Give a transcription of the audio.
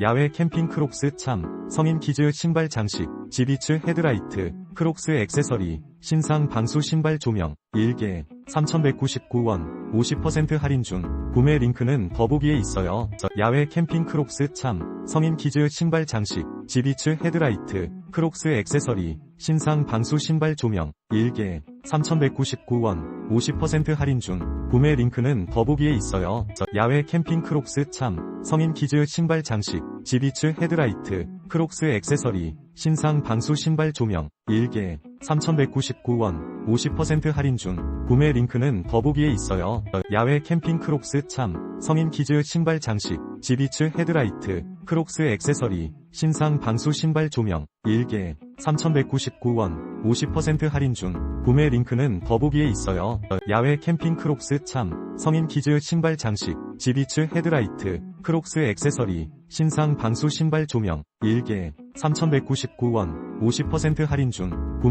야외 캠핑 크록스 참, 성인 키즈 신발 장식, 지비츠 헤드라이트, 크록스 액세서리, 신상 방수 신발 조명, 1개, 3,199원, 50% 할인 중, 구매 링크는 더보기에 있어요. 저- 야외 캠핑 크록스 참, 성인 키즈 신발 장식, 지비츠 헤드라이트, 크록스 액세서리, 신상 방수 신발 조명, 1개, 3,199원, 50% 할인 중, 구매 링크는 더보기에 있어요. 저- 야외 캠핑 크록스 참, 성인 키즈 신발 장식, 지비츠 헤드라이트, 크록스 액세서리, 신상 방수 신발 조명, 1개, 3,199원, 50% 할인 중, 구매 링크는 더보기에 있어요. 저- 야외 캠핑 크록스 참, 성인 키즈 신발 장식, 지비츠 헤드라이트, 크록스 액세서리, 신상 방수 신발 조명, 1개, 3,199원, 50% 할인 중, 구매 링크는 더보기에 있어요. 저- 야외 캠핑 크록스 참, 성인 키즈 신발 장식, 지비츠 헤드라이트, 크록스 액세서리, 신상 방수 신발 조명, 1개, 3,199원, 50% 할인 중,